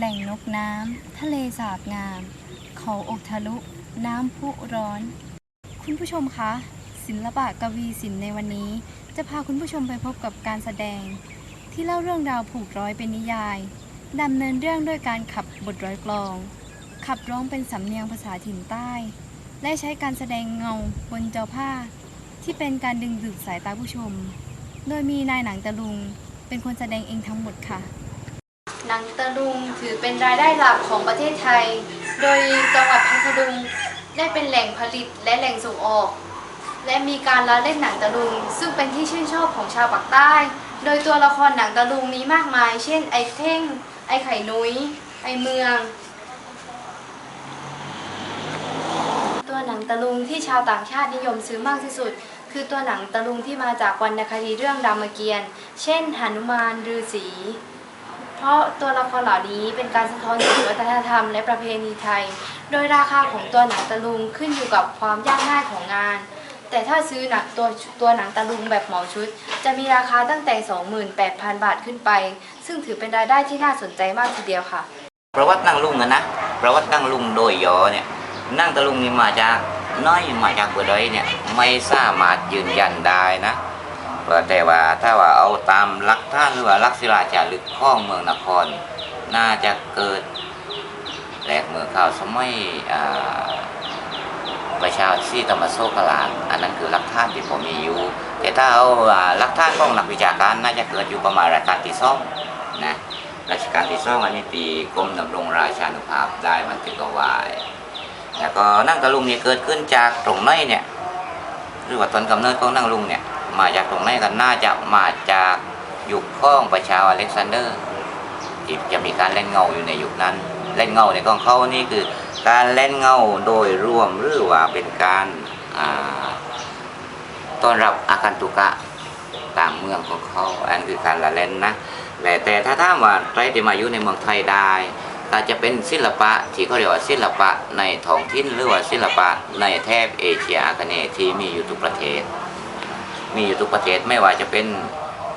แหล่งนกน้ำ ทะเลสาบงาม เขาอกทะลุ น้ำพุร้อน คุณผู้ชมคะ ศิลปะกวีศิลป์ในวันนี้ จะพาคุณผู้ชมไปพบกับการแสดง ที่เล่าเรื่องราวผูกร้อยเป็นนิยายดำเนินเรื่องด้วยการขับบทร้อยกลอง ขับร้องเป็นสำเนียงภาษาถิ่นใต้ และใช้การแสดงเงาบนจอผ้า ที่เป็นการดึงดูดสายตาผู้ชม โดยมีนายหนังตะลุง เป็นคนแสดงเองทั้งหมดค่ะ หนังตะลุงถือเป็นรายได้หลักของประเทศไทย โดยจังหวัดพัทลุงได้เป็นแหล่งผลิตและแหล่งส่งออก และมีการละเล่นหนังตะลุง ซึ่งเป็นที่ชื่นชอบของชาวปากใต้ โดยตัวละครหนังตะลุงมีมากมาย เช่น ไอ้เท่ง ไอ้ไข่นุ้ย ไอ้เมือง ตัวหนังตะลุงที่ชาวต่างชาตินิยมซื้อมากที่สุด คือตัวหนังตะลุงที่มาจากวรรณคดีเรื่องรามเกียรติ์ เช่นหนุมานฤาษี เพราะตัวละครเหล่านี้เป็นการสะท้อนถึงวัฒนธรรมและประเพณีไทย โดยราคาของตัวหนังตะลุงขึ้นอยู่กับความยากง่ายของงาน แต่ถ้าซื้อหนังตัวตัวหนังตะลุงแบบเหมาชุด จะมีราคาตั้งแต่ 28,000 บาทขึ้นไป ซึ่งถือเป็นรายได้ที่น่าสนใจมากทีเดียวค่ะ ประวัตินั่งลุงอะนะ ประวัตินั่งลุงโดยย่อเนี่ยนั่งตะลุงนี่มาจากน้อยมาจากบัวดอยเนี่ยไม่สามารถยืนยันได้นะ แต่ว่าถ้าว่าเอาตามลักท่านหรือว่าลักษิราจารึกข้องเมืองนคร น่าจะเกิดแหลกเมืองข้าวสมัยประชาที่ธรรมโซกลานอันนั้นคือหลักท่านที่ผมมีอยู่ แต่ถ้าเอาหลักท่านของนักวิชาการน่าจะเกิดอยู่ประมาณรายการที่สองนะรัชกาลที่สองอันนี้ตีกรมดำรงราชานุภาพได้มันถึงก็วายแล้วก็นั่งตะลุงเนี่ยเกิดขึ้นจากตรงไหนเนี่ย หรือว่าต้นกำเนิดของนั่งลุงเนี่ย มาจากตรงไหนกันน่าจะมาจากยุคข้องประชาอเล็กซานเดอร์ที่จะมีการเล่นเงาอยู่ในยุคนั้น เล่นเงาในของเขานี่คือ การเล่นเงาโดยรวมหรือว่าเป็นการต้อนรับอาคันตุกะตามเมืองของเขาอันคือการละเล่นนะแต่แต่ถ้าถามว่าใครที่มาอยู่ในเมืองไทยได้ก็จะเป็นศิลปะที่เขาเรียกว่าศิลปะในท้องถิ่นหรือว่าศิลปะในแถบเอเชียอาคเนย์ที่มีอยู่ทุกประเทศ มีอยู่ทุกประเทศไม่ว่าจะเป็น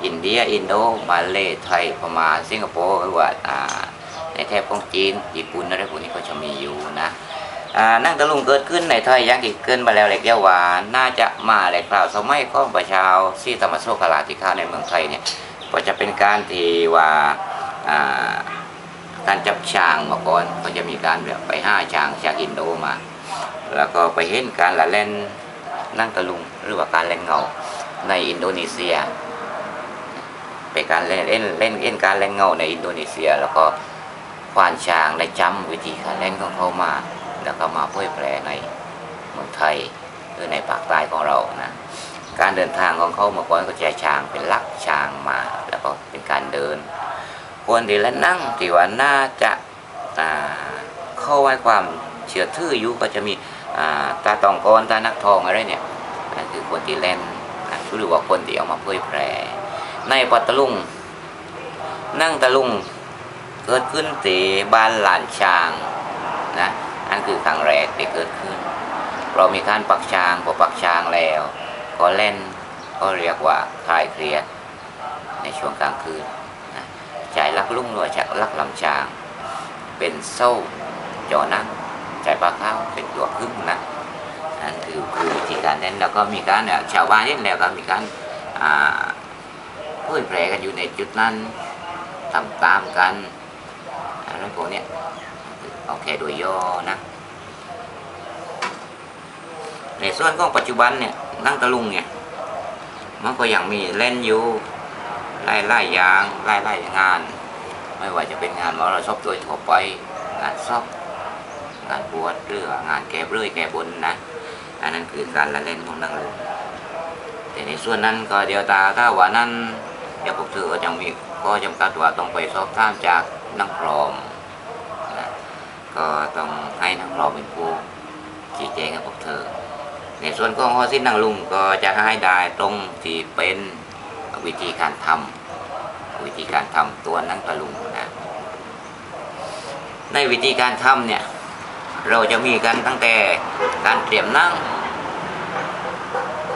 อินเดีย อินโดมาเลไทยพม่าสิงคโปร์หรือว่าในแถบของจีน ญี่ปุ่นอะไรพวกนี้ก็จะมีอยู่นะนั่งตะลุงเกิดขึ้นในไทยยังที่เกินไปแล้วเล็กเยาวาน่าจะมาแหลกกล่าวสมัยของประชาวที่ธรรมโซกลาที่เข้าในเมืองไทยเนี่ยก็จะเป็นการที่ว่าอ่าการจับช้างมาก่อนก็จะมีการแบบไปห้าช้างจากอินโดมา แล้วก็ไปเห็นการละเล่นนั่งตะลุงหรือว่าการเล่นเงา ในอินโดนีเซีย เป็นการเล่นเล่นเล่นเล่นการเล่นเงาในอินโดนีเซีย แล้วก็ควานช้างได้จำวิธีการเล่นของเขามา แล้วก็มาเผยแพร่ในเมืองไทยหรือในภาคใต้ของเรานะการเดินทางของเขาเมื่อก่อนก็ใช้ช้างเป็นลักช้างมา แล้วก็เป็นการเดินควรดีและนั่งที่ว่าน่าจะเข้าไว้ความเชื่อถืออยู่ก็จะมีตาตองกอนตานักทองอะไรเนี่ยนั่นคือคนที่เล่น หรือว่าคนที่เอามาเผยแพร่ ในปัตตลุงนั่งตะลุงเกิดขึ้นตีบ้านหลานช้างนะอันคือครั้งแรกที่เกิดขึ้น เรามีการปักช้างพอปักช้างแล้วก็เล่นก็เรียกว่าคลายเครียดในช่วงกลางคืนนะจ่ายลักลุ่งหรือจากลักลำจาง เป็นโซ่จอนักจ่ายปลาข้าวเป็นตัวครึ่งนะ นั่นคือคือวิธีการเล่นแล้วก็มีการเนี่ยชาวบ้านเล่นแล้วก็มีการอ่าเผยแพร่กันอยู่ในจุดนั้นทำตามกันอะไรพวกนี้โอเคโดยย่อนะในส่วนของปัจจุบันเนี่ยนั่งตะลุงเนี่ยมันก็ยังมีเล่นอยู่ไล่ไล่ยางไล่ไล่งาน ไม่ว่าจะเป็นงานมรสพโดยทั่วไปงานซอบงานบวชหรืองานแก้เรื่อยแก้บนนะ อันนั้นคือการละเล่นของนั่งลุงแต่ในส่วนนั้นก็เดียวตาถ้าว่านั้นเดี๋ยวพวกเธอก็ยังมีก็จำกัดว่าต้องไปสอบถามจากนักพรอมนะก็ต้องให้นักพรอมเป็นผู้ชี้แจงกับพวกเธอในส่วนของฮอสิ้นนางลุงก็จะให้ได้ตรงที่เป็นวิธีการทำวิธีการทำตัวนังตะลุงนะในวิธีการทำเนี่ย เราจะมีกันตั้งแต่การเตรียมนั่ง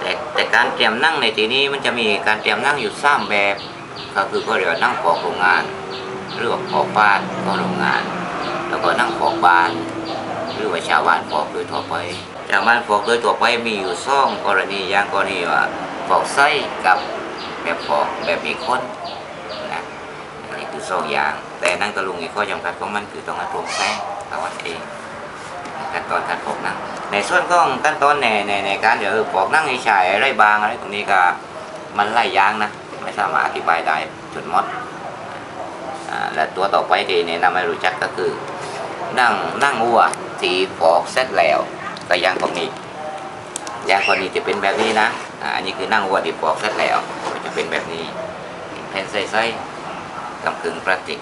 แต่แต่การเตรียมนั่งในที่นี้มันจะมีการเตรียมนั่งอยู่สามแบบก็คือก็เรียกว่านั่งของโรงงานหรือว่าฟอกบ้านก็โรงงาน แล้วก็นั่งฟอกบ้านหรือว่าชาวบ้านฟอกโดยทั่วไปชาวบ้านฟอกโดยทั่วไปมีอยู่สองกรณีอย่างกรณีว่าฟอกไส้กับแบบฟอกแบบมีคนนะนนี้คือสองอย่าง แต่นั่งตะลุงอีกข้อจำกัดของมันคือต้องให้โปร่งแสงตะวันเอง ขั้นตอนการฟอกนั่งในส่วนของขั้นตอนในในในการเดี๋ยวฟอกนั่งให้ชายอะไรบางอะไรตรงนี้ก็มันไล่ยางนะไม่สามารถอธิบายได้จนหมดและตัวต่อไปที่แนะนำให้รู้จักก็คือ นั่งนั่งวัวสีฟอกเสร็จแล้วก็ยางตรงนี้ยางคนนี้จะเป็นแบบนี้นะอันนี้คือนั่งวัวที่ฟอกเสร็จแล้วจะเป็นแบบนี้แผ่นใสๆกำกึ่งพลาสติก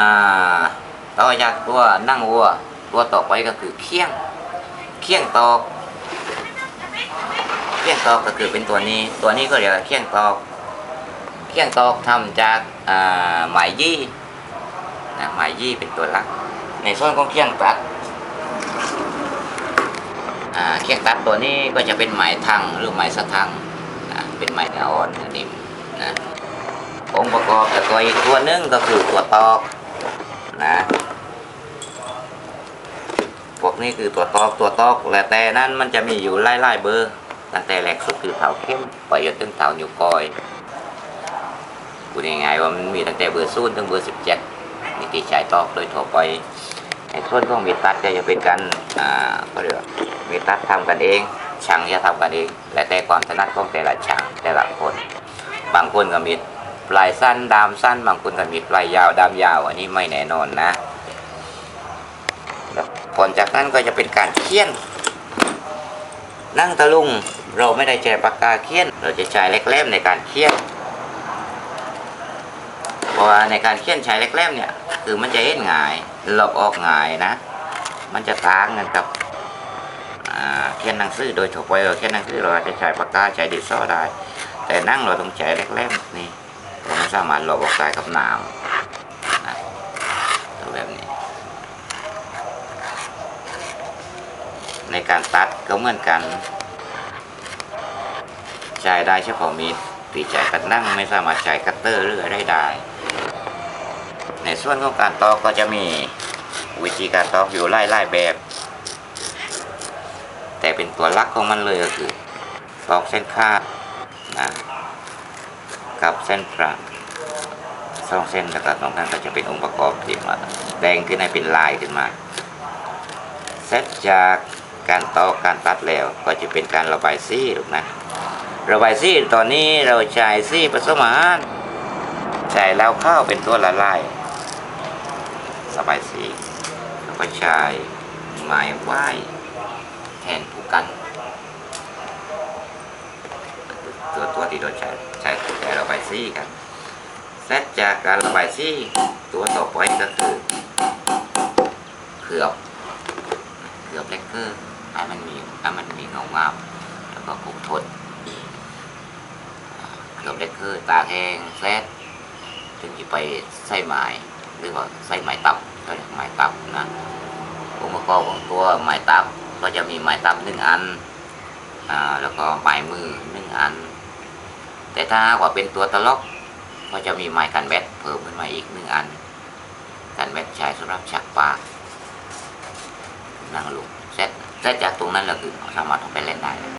อ่าต่อจากตัวนั่งวัว ตัวต่อไปก็คือเคี่ยง เคี่ยงตอกเคี่ยงตอกก็คือเป็นตัวนี้ ตัวนี้ก็เรียกว่าเคี่ยงตอก เคี่ยงตอกทำจากอ่าไหมยี่นะหมายยี่เป็นตัวหลัก ในส่วนของเครื่องตัดเครื่องตัดตัวนี้ก็จะเป็นหมายทังหรือหมายสะทังนะเป็นหมายอ่อนนิ่มนะองค์ประกอบแล้วก็อีกตัวนึงก็คือตัวตอกนะ พวกนี้คือตัวตอกตัวตอกและแต่นั้นมันจะมีอยู่ไล่ๆเบอร์ตั้งแต่แรกสุดคือเถาเข้มไปจนถึงเถานิ้วก้อยพูดง่ายๆว่ามันมีตั้งแต่เบอร์ศูนย์ถึงเบอร์สิบเจ็ดนิติใช้ตอกโดยทั่วไปในส่วนของมีตัดจะเป็นการอ่าก็เรียกว่ามีตัดทำกันเองช่างจะทำกันเองและแต่ความถนัดของแต่ละช่างแต่ละคน บางคนก็มีปลายสั้นดามสั้น บางคนก็มีปลายยาวดามยาว อันนี้ไม่แน่นอนนะ ผลจากนั้นก็จะเป็นการเคี่ยน นั่งตะลุงเราไม่ได้ใช้ปากกาเคี่ยน เราจะใช้เล็กเล่มในการเคี่ยนเพราะว่าในการเขียนใช้เล็กเล่มเนี่ยคือมันจะเห็นง่ายหลบออกง่ายนะ มันจะต่างกันกับเขียนหนังสือโดยทั่วไปเราเขียนหนังสือเราอาจจะใช้ปากกาใช้ดินสอได้ แต่นั่งเราต้องใช้เล็กเล่มนี่เราไม่สามารถหลบออกได้กับน้ำนะตัวแบบนี้ ในการตัดก็เหมือนกัน ใช้ได้เฉพาะมีดปีใช้กัดนั่งไม่สามารถใช้คัตเตอร์หรืออะไรได้ ในส่วนของการตอกก็จะมีวิธีการตอกอยู่ไล่ไล่แบบ แต่เป็นตัวลักของมันเลยก็คือตอกเส้นคาดนะกับเส้นปราสองเส้นแล้วก็ตรงนั้นก็จะเป็นองค์ประกอบที่มาแดงขึ้นให้เป็นลายขึ้นมาเสร็จจาก การตอกการตัดแล้วก็จะเป็นการระบายสีลูกนะ ระบายสีตอนนี้เราใช้สีผสมอาหารใช้แล้วข้าวเป็นตัวละลายสบายสีแล้วก็ใช้ไม้ไหว้แทนผู้กัน ตัวตัวที่เราใช้ใช้ใช้ระบายสีกันเสร็จจากการระบายสีตัวต่อไปก็คือเขือบเขือบเลกเกอร์ ให้มันมีให้มันมีเงางามแล้วก็คงทนเกือบได้คือตาแห้งแซดถึงจะไปใส่ไม้หรือว่าใส่ไม้ตับก็เรียกไม้ตับนะองค์ประกอบของตัวไม้ตับก็จะมีไม้ตับหนึ่งอันอ่าแล้วก็ไม้มือหนึ่งอัน แต่ถ้าว่าเป็นตัวตลกก็จะมีไม้กันแบตเพิ่มขึ้นมาอีกหนึ่งอัน กันแบตใช้สำหรับชักปากนั่งลงเซต ถ้าจากตรงนั้นเราคือสามารถไปเล่นได้